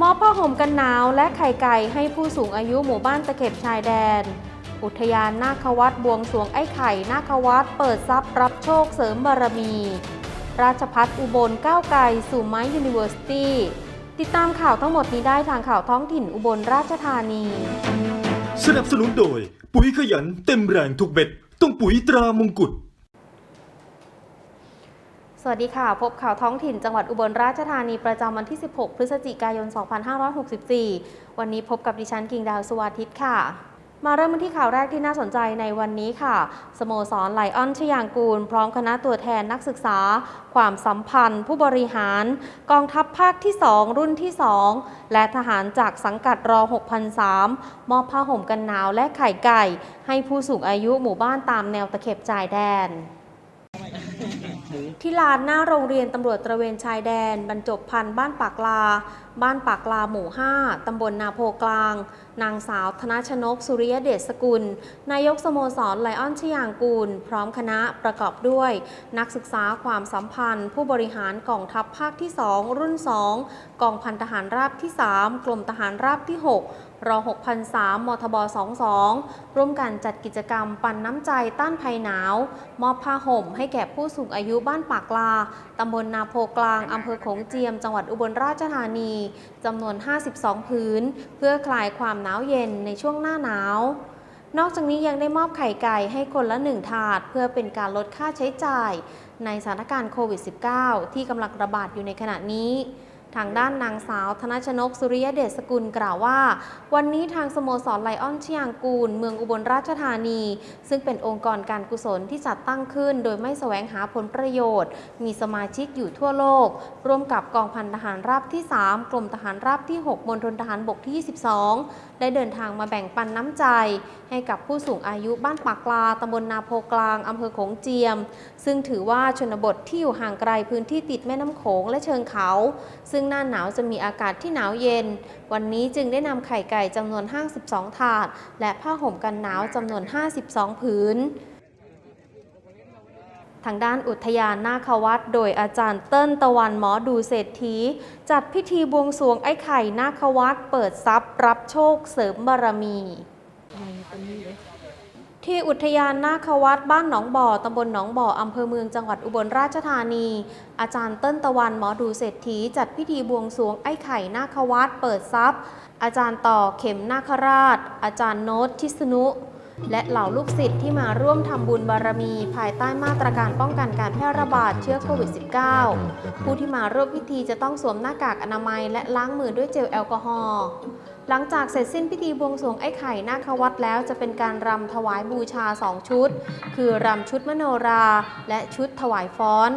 มอบผ้าห่มกันหนาวและไข่ไก่ให้ผู้สูงอายุหมู่บ้านตะเข็บชายแดน อุทยานนาควัดบวงสรวงไอ้ไข่นาควัดเปิดทรัพย์รับโชคเสริมบารมี ราชพัฒอุบลก้าวไกลสู่ไม้ยูนิเวอร์ซิตี้ติดตามข่าวทั้งหมดนี้ได้ทางข่าวท้องถิ่นอุบลราชธานี สนับสนุนโดย ปุ๋ยขยันเต็มแรงทุกเม็ด ต้องปุ๋ยตรามงกุฎ สวัสดีค่ะ พบข่าวท้องถิ่นจังหวัดอุบลราชธานีประจำวันที่ 16 พฤศจิกายน 2564 วันนี้พบกับดิฉันกิ่งดาวสวัสดิ์ค่ะ มาเริ่มกันที่ข่าวแรกที่น่าสนใจในวันนี้ค่ะ สโมสรไลออนชยางกูล พร้อมคณะตัวแทนนักศึกษา ความสัมพันธ์ ผู้บริหาร กองทัพภาคที่ 2 รุ่นที่ 2 และทหารจากสังกัดรอ6,003 มอบผ้าห่มกันหนาวและไข่ไก่ ให้ผู้สูงอายุหมู่บ้านตามแนวตะเข็บจ่ายแดน ที่ลานหน้าโรงเรียนตำรวจตระเวนชายแดน บรรจบพันธ์บ้านปากลา บ้านปากลาหมู่ 5 ตำบลนาโพกลาง นางสาวธนชนก สุริยเดชสกุล นายกสโมสรไลออนชยางกูล พร้อมคณะประกอบด้วย นักศึกษาความสัมพันธ์ ผู้บริหารกองทัพภาคที่ 2 รุ่น 2 กองพันทหารราบที่ 3 กรมทหารราบที่ 6รอ6,003 มทบ 22 ร่วมกันจัดกิจกรรมปันน้ำใจต้านภัยหนาว มอบผ้าห่มให้แก่ผู้สูงอายุบ้านปากลา ตำบลนาโพกลาง อำเภอโขงเจียม จังหวัดอุบลราชธานีจำนวน 52 พื้น เพื่อคลายความหนาวเย็นในช่วงหน้าหนาว นอกจากนี้ยังได้มอบไข่ไก่ให้คนละหนึ่งถาด เพื่อเป็นการลดค่าใช้จ่าย ในสถานการณ์โควิด -19 ที่กำลังระบาดอยู่ในขณะนี้ ทางด้านนางสาว ธนชนกสุริยเดชสกุลกล่าวว่า วันนี้ทางสโมสรไลออนชียงกูล เมืองอุบลราชธานี ซึ่งเป็นองค์กรการกุศลที่จัดตั้งขึ้น โดยไม่แสวงหาผลประโยชน์ มีสมาชิกอยู่ทั่วโลก ร่วมกับกองพันทหารราบที่ 3 กรมทหารราบที่ 6 มณฑลทหารบกที่ 22 ได้เดินทางมาแบ่งปันน้ำใจ ให้กับผู้สูงอายุบ้านปากกลาตำบลนาโพกลางอำเภอโขงเจียม ซึ่งถือว่าชนบทที่อยู่ห่างไกลพื้นที่ติดแม่น้ำโขงและเชิงเขา ซึ่งหน้าหนาวจะมีอากาศที่หนาวเย็น วันนี้จึงได้นำไข่ไก่จำนวน 52 ถาด และผ้าห่มกันหนาวจำนวน 52 ผืนทางด้านอุทยานนาควัดโดยอาจารย์เติ้ลตะวันหมอดูเศรษฐี จัดพิธีบวงสรวงไอ้ไข่นาควัดเปิดทรัพย์ รับโชคเสริมบารมี ที่อุทยานนาควัดบ้านหนองบ่อ ตำบลหนองบ่อ อำเภอเมืองจังหวัดอุบลราชธานี อาจารย์เติ้ลตะวันหมอดูเศรษฐี จัดพิธีบวงสรวงไอ้ไข่นาควัดเปิดทรัพย์ อาจารย์ต่อเข็มนาคราช อาจารย์โน้ตทิสนุ และเหล่าลูกศิษย์ที่มาร่วมทำบุญบารมี ภายใต้มาตรการป้องกันการแพร่ระบาดเชื้อโควิด -19 ผู้ที่มาร่วมพิธีจะต้องสวมหน้ากากอนามัย และล้างมือด้วยเจลแอลกอฮอล์ หลังจากเสร็จสิ้นพิธีบวงสรวงไอ้ไข่นาควัดแล้วจะเป็นการรำถวายบูชา2ชุด คือรำชุดมโนราและชุดถวายฟ้อน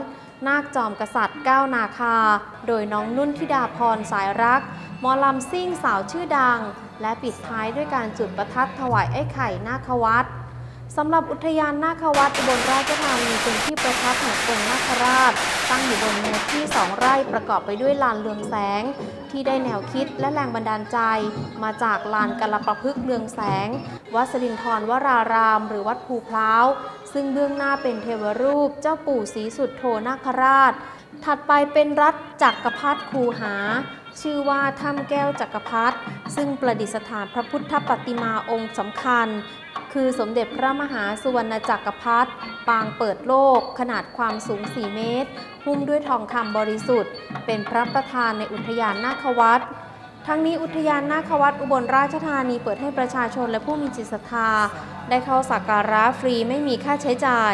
นาคจอมกษัตริย์ก้าวนาคา โดยน้องนุ่นธิดาพรสายรักหมอลำซิ่งสาวชื่อดัง และปิดท้ายด้วยการจุดประทัดถวายไอ้ไข่นาควัดสำหรับอุทยานนาควัดอุบลราชธานีเป็นที่ประทับแห่งองค์นาคราช ตั้งอยู่บนเนื้อที่สองไร่ประกอบไปด้วยลานเรืองแสง ที่ได้แนวคิดและแรงบันดาลใจ มาจากลานกลประพฤกเรืองแสง วัดสรินทรวราราม หรือวัดภูพร้าว ซึ่งเบื้องหน้าเป็นเทวรูปเจ้าปู่ศรีสุดโทนาคราช ถัดไปเป็นรัฐจักรพรรดิคูหาชื่อว่าถ้ำแก้วจักรพรรดิซึ่งประดิษฐานพระพุทธปฏิมาองค์สำคัญ คือสมเด็จพระมหาสุวรรณจักรพรรดิปางเปิดโลก ขนาดความสูง 4 เมตร หุ้มด้วยทองคำบริสุทธิ์ เป็นพระประธานในอุทยานนาควัดทั้งนี้อุทยานนาควัดอุบลราชธานีเปิดให้ประชาชนและผู้มีจิตศรัทธา ได้เข้าสักการะฟรีไม่มีค่าใช้จ่าย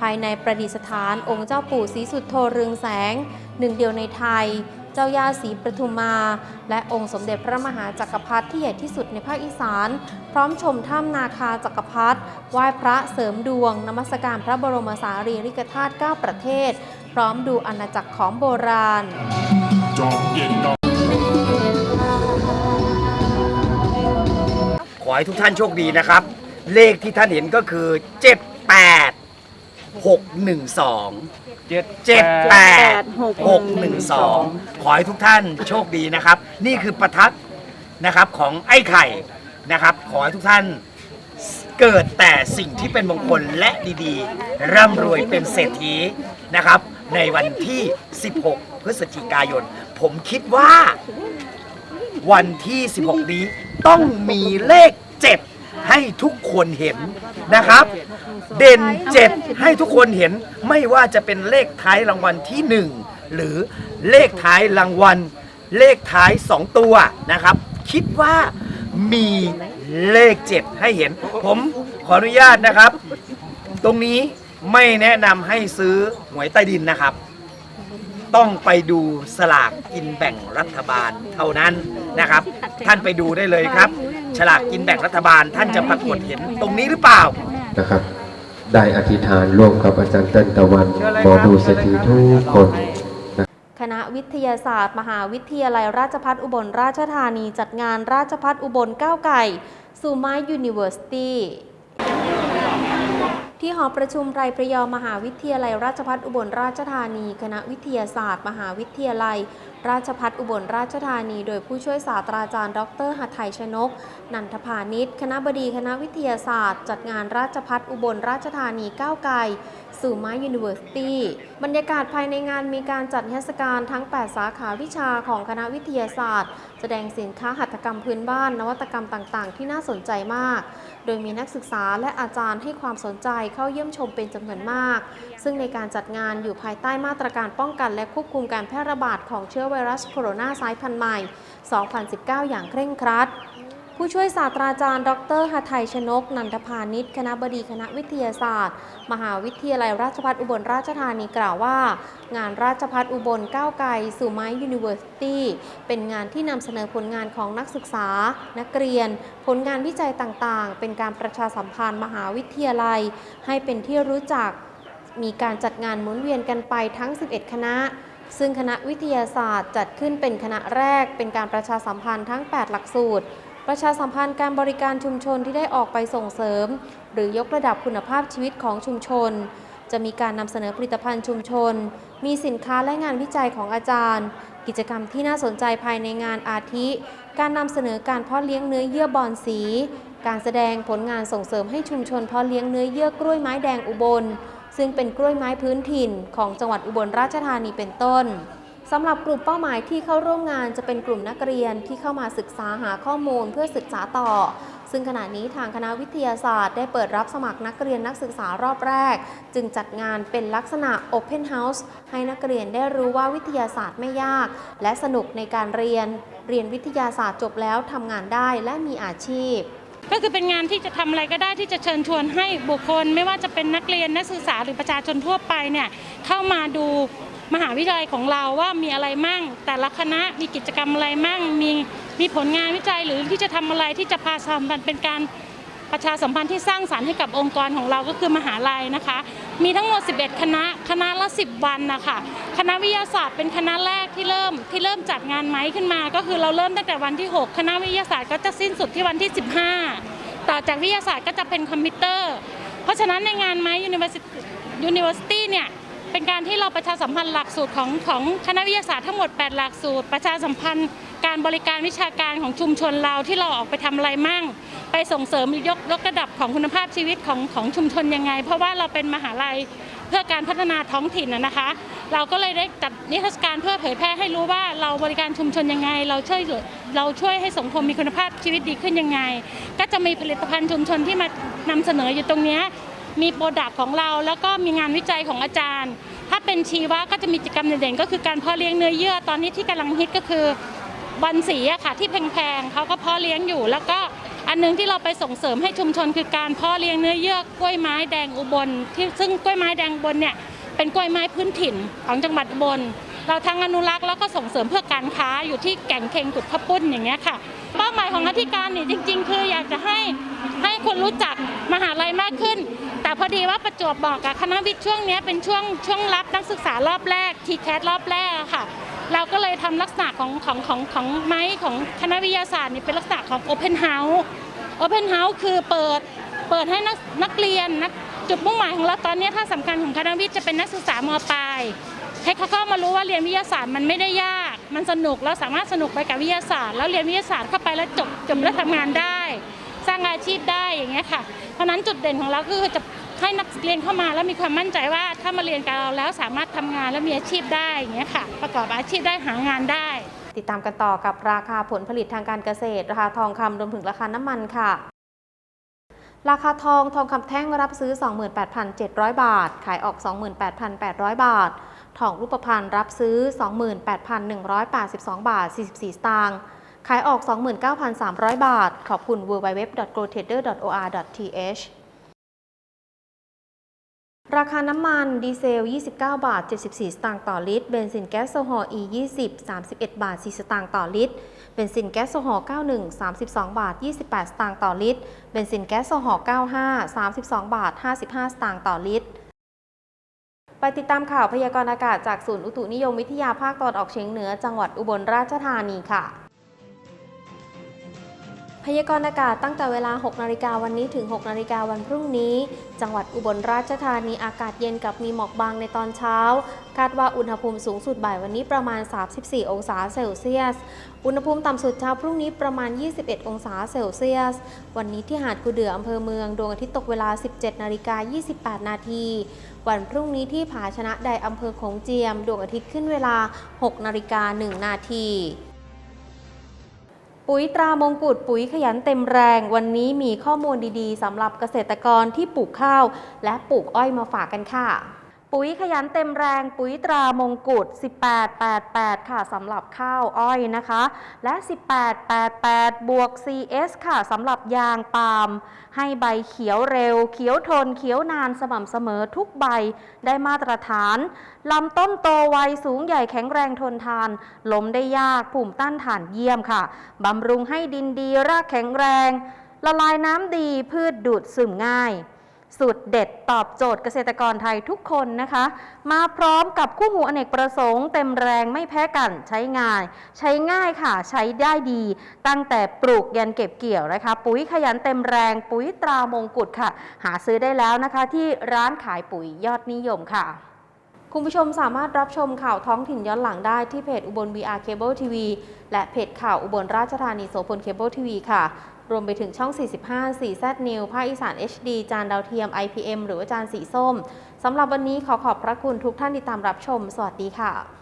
ภายในประดิษฐานองค์เจ้าปู่ศรีสุดโทเรืองแสง หนึ่งเดียวในไทย เจ้าย่าศรีปทุมมา และองค์สมเด็จพระมหาจักรพรรดิที่ใหญ่ที่สุดในภาคอีสาน พร้อมชมถ้ำนาคาจักรพรรดิไหว้พระเสริมดวงนมัสการพระบรมสารีริกธาตุ9ประเทศ พร้อมดูอาณาจักรของโบราณจอมเย็นขอให้ทุกท่านโชคดีนะครับ เลขที่ท่านเห็นก็คือ 78 612 เจ็ด78 612 ขอให้ทุกท่านโชคดีนะครับ นี่คือประทัดนะครับของไอ้ไข่นะครับ ขอให้ทุกท่านเกิดแต่สิ่งที่เป็นมงคลและดีๆ ร่ำรวยเป็นเศรษฐีนะครับ ในวันที่ 16 พฤศจิกายน ผมคิดว่า วันที่ 16 นี้ต้องมีเลข 7 ให้ทุกคนเห็นนะครับ เด่น7ให้ทุกคนเห็นไม่ว่าจะเป็นเลขท้ายรางวัลที่ 1 หรือเลขท้ายรางวัล เลขท้าย 2 ตัวนะครับ คิดว่ามีเลข7ให้เห็น ผมขออนุญาตนะครับ ตรงนี้ไม่แนะนำให้ซื้อหวยใต้ดินนะครับ ต้องไปดูสลากกินแบ่งรัฐบาลเท่านั้นนะครับ ท่านไปดูได้เลยครับ ฉลากกินแบ่งรัฐบาลท่านจะปรากฏเห็นตรงนี้หรือเปล่า นะครับได้อธิษฐานร่วมกับอาจารย์เต้นตะวันเชิญเลยหมอครับดูเศรษฐีทุกคน คณะวิทยาศาสตร์ มหาวิทยาลัยราชภัฏอุบลราชธานีจัดงานราชพัฒอุบลก้าวไก่ สู่ไม้ยูนิเวอร์ซิตี้ ที่หอประชุมไรประยอมมหาวิทยาลัย ราชภัฏอุบลราชธานี คณะวิทยาศาสตร์ มหาวิทยาลัย ราชภัฏอุบลราชธานี โดยผู้ช่วยศาสตราจารย์ ดรหัตไทยชนก นันทพานิชคณะบดีคณะวิทยาศาสตร์ จัดงานราชภัฏอุบลราชธานีก้าวไกลสู่ไม้ยูนิเวอร์ซิตี้บรรยากาศภายในงานมีการจัดนิทศการทั้ง 8 สาขาวิชาของคณะวิทยาศาสตร์ แสดงสินค้าหัตถกรรมพื้นบ้าน นวัตกรรมต่างๆ ที่น่าสนใจมาก โดยมีนักศึกษาและอาจารย์ให้ความสนใจเข้าเยี่ยมชมเป็นจำนวนมาก ซึ่งในการจัดงานอยู่ภายใต้มาตรการป้องกันและควบคุมการแพร่ระบาดของเชื้อไวรัสโคโรนาสายพันธุ์ใหม่ 2019 อย่างเคร่งครัด ผู้ช่วยศาสตราจารย์ ดรหทัยชนก นันทพานิชคณะบดีคณะวิทยาศาสตร์ มหาวิทยาลัยราชภัฏอุบลราชธานีกล่าวว่า งานราชภัฏอุบลก้าวไกลสู่ไม้ยูนิเวอร์ซิตี้เป็นงานที่นำเสนอผลงานของนักศึกษา นักเรียน ผลงานวิจัยต่างๆ เป็นการประชาสัมพันธ์มหาวิทยาลัย ให้เป็นที่รู้จัก มีการจัดงานหมุนเวียนกันไปทั้ง 11 คณะซึ่งคณะวิทยาศาสตร์จัดขึ้นเป็นคณะแรกเป็นการประชาสัมพันธ์ทั้ง 8 หลักสูตร ประชาสัมพันธ์การบริการชุมชนที่ได้ออกไปส่งเสริม หรือยกระดับคุณภาพชีวิตของชุมชน จะมีการนำเสนอผลิตภัณฑ์ชุมชน มีสินค้าและงานวิจัยของอาจารย์ กิจกรรมที่น่าสนใจภายในงานอาทิ การนำเสนอการเพาะเลี้ยงเนื้อเยื่อบอนสี การแสดงผลงานส่งเสริมให้ชุมชนเพาะเลี้ยงเนื้อเยื่อกล้วยไม้แดงอุบล ซึ่งเป็นกล้วยไม้พื้นถิ่นของจังหวัดอุบลราชธานีเป็นต้น สำหรับกลุ่มเป้าหมายที่เข้าร่วมงานจะเป็นกลุ่มนักเรียนที่เข้ามาศึกษาหาข้อมูลเพื่อศึกษาต่อ ซึ่งขณะนี้ทางคณะวิทยาศาสตร์ได้เปิดรับสมัครนักเรียนนักศึกษารอบแรก จึงจัดงานเป็นลักษณะ Open House ให้นักเรียนได้รู้ว่าวิทยาศาสตร์ไม่ยาก และสนุกในการเรียน เรียนวิทยาศาสตร์จบแล้วทำงานได้และมีอาชีพก็คือเป็นงานที่จะทำอะไรก็ได้ที่จะเชิญชวนให้บุคคล ไม่ว่าจะเป็นนักเรียนนักศึกษาหรือประชาชนทั่วไปเนี่ยเข้ามาดู มหาวิทยาลัยของเราว่ามีอะไรมั่ง แต่ละคณะมีกิจกรรมอะไรมั่ง มีมีผลงานวิจัยหรือที่จะทำอะไรที่จะพาสัมพันธ์เป็นการประชาสัมพันธ์ที่สร้างสรรค์ให้กับองค์กรของเราก็คือมหาลัยนะคะ มีทั้งหมด 11 คณะ คณะละ 10 วันนะคะคณะวิทยาศาสตร์เป็นคณะแรกที่เริ่มที่เริ่มจัดงานไหมขึ้นมา ก็คือเราเริ่มตั้งแต่วันที่ 6 คณะวิทยาศาสตร์ก็จะสิ้นสุดที่วันที่ 15 ต่อจากวิทยาศาสตร์ก็จะเป็นคอมพิวเตอร์ เพราะฉะนั้นในงานไม้ยูนิเวอร์ซิยูนิเวอร์ซิตี้เนี่ย เป็นการที่เราประชาสัมพันธ์หลักสูตรของของคณะวิทยาศาสตร์ทั้งหมด 8 หลักสูตร ประชาสัมพันธ์ การบริการวิชาการของชุมชนเราที่เราออกไปทำอะไรมั่ง ไปส่งเสริมยกยกระดับของคุณภาพชีวิตของของชุมชนยังไง เพราะว่าเราเป็นมหาลัยเพื่อการพัฒนาท้องถิ่นนะคะ เราก็เลยได้จัดนิทรรศการเพื่อเผยแพร่ให้รู้ว่าเราบริการชุมชนยังไง เราช่วยเราช่วยให้สังคมมีคุณภาพชีวิตดีขึ้นยังไง ก็จะมีผลิตภัณฑ์ชุมชนที่มานำเสนออยู่ตรงนี้ มีโปรดักต์ของเรา แล้วก็มีงานวิจัยของอาจารย์ ถ้าเป็นชีวะก็จะมีกิจกรรมเด่นๆก็คือการเพาะเลี้ยงเนื้อเยื่อตอนนี้ที่กำลังฮิตก็คือบอลสีอะค่ะที่แพงๆเขาก็เพาะเลี้ยงอยู่ แล้วก็อันหนึงที่เราไปส่งเสริมให้ชุมชนคือการเพาะเลี้ยงเนื้อเยื่อกล้วยไม้แดงอุบลที่ซึ่งกล้วยไม้แดงอุบลเนี่ยเป็นกล้วยไม้พื้นถิ่นของจังหวัดอุบล เราทั้งอนุรักษ์แล้วก็ส่งเสริมเพื่อการค้าอยู่ที่แก่งเคงกุดข้าวปุ้นอย่างเงี้ยค่ะ เป้าหมายของอธิการนี่จริง ๆ คืออยากจะให้ให้คนรู้จักมหาลัยมากขึ้น แต่พอดีว่าประจวบบอกกับคณะวิทย์ช่วงนี้เป็นช่วงช่วงรับนักศึกษารอบแรกทีแคสรอบแรกค่ะ เราก็เลยทำลักษณะของของของของไม้ของคณะวิทยาศาสตร์นี่เป็นลักษณะของ Open House Open House คือเปิดเปิดให้นักนักเรียนนักจุดมุ่งหมายของเราตอนนี้ถ้าสำคัญของคณะวิทย์จะเป็นนักศึกษามปลาย ให้เขาเข้ามารู้ว่าเรียนวิทยาศาสตร์มันไม่ได้ยาก มันสนุกเราสามารถสนุกไปกับวิทยาศาสตร์ แล้วเรียนวิทยาศาสตร์เข้าไปแล้วจบจบแล้วทำงานได้ สร้างอาชีพได้อย่างเงี้ยค่ะ เพราะนั้นจุดเด่นของเราคือจะให้นักเรียนเข้ามาแล้วมีความมั่นใจว่าถ้ามาเรียนกับเราแล้วสามารถทำงานแล้วมีอาชีพได้อย่างเงี้ยค่ะ ประกอบอาชีพได้หางานได้ติดตามกันต่อกับราคาผลผลิตทางการเกษตร ราคาทองคำรวมถึงราคาน้ำมันค่ะ ราคาทองทองคำแท่งรับซื้อ 28,700 บาท ขายออก 28,800 บาท ทองรูปพรรณรับซื้อ 28,182 บาท 44 สตางค์ ขายออก 29,300 บาท ขอบคุณ www.gotrader.or.th ราคาน้ำมันดีเซล 29 บาท 74 สตางค์ต่อลิตร เบนซินแก๊สโซฮอล์ E20 31 บาท 4 สตางค์ต่อลิตร เบนซินแก๊สโซฮอล์ 91 32 บาท 28 สตางค์ต่อลิตร เบนซินแก๊สโซฮอล์ 95 32 บาท 55 สตางค์ต่อลิตร ไปติดตามข่าวพยากรณ์อากาศจากศูนย์อุตุนิยมวิทยาภาคตะวันออกเฉียงเหนือจังหวัดอุบลราชธานีค่ะ พยากรณ์อากาศตั้งแต่เวลา 6 นาฬิกาวันนี้ถึง 6 นาฬิกาวันพรุ่งนี้ จังหวัดอุบลราชธานีอากาศเย็นกับมีหมอกบางในตอนเช้า คาดว่าอุณหภูมิสูงสุดบ่ายวันนี้ประมาณ 34 องศาเซลเซียส อุณหภูมิต่ำสุดเช้าพรุ่งนี้ประมาณ 21 องศาเซลเซียส วันนี้ที่หาดกูเดืออำเภอเมือง ดวงอาทิตย์ตกเวลา 17 นาฬิกา 28 นาทีวันพรุ่งนี้ที่ผาชนะใดอำเภอโขงเจียม ดวงอาทิตย์ขึ้นเวลา 6 นาฬิกา 1 นาที ปุ๋ยตรามงกุฎปุ๋ยขยันเต็มแรง วันนี้มีข้อมูลดีๆสำหรับเกษตรกรที่ปลูกข้าว และปลูกอ้อยมาฝากกันค่ะ ปุ๋ยขยันเต็มแรงปุ๋ยตรามงกุฎ1888 ค่ะสำหรับข้าวอ้อยนะคะ และ 1888 บวก CS ค่ะสำหรับยางปาล์มให้ใบเขียวเร็ว เขียวทนเขียวนานสม่ำเสมอทุกใบได้มาตรฐานลำต้นโตไวสูงใหญ่แข็งแรงทนทานล้มได้ยากภูมิต้านทานเยี่ยมค่ะบำรุงให้ดินดีรากแข็งแรง ละลายน้ำดีพืชดูดซึมง่าย สูตรเด็ดตอบโจทย์เกษตรกรไทยทุกคนนะคะ มาพร้อมกับคู่หูอเนกประสงค์เต็มแรงไม่แพ้กันใช้ง่าย ใช้ง่ายค่ะใช้ได้ดี ตั้งแต่ปลูกยันเก็บเกี่ยวนะคะ ปุ๋ยขยันเต็มแรงปุ๋ยตรามงกุฎค่ะ หาซื้อได้แล้วนะคะ ที่ร้านขายปุ๋ยยอดนิยมค่ะคุณผู้ชมสามารถรับชมข่าวท้องถิ่นย้อนหลังได้ที่เพจอุบล VR Cable TV และเพจข่าวอุบลราชธานีโสพลเคเบิลทีวีค่ะ รวมไปถึงช่อง 45 4 Z New ภาคอีสาน HD จานดาวเทียม IPM หรือว่าจานสีส้มสำหรับวันนี้ขอขอบพระคุณทุกท่านที่ตามรับชม สวัสดีค่ะ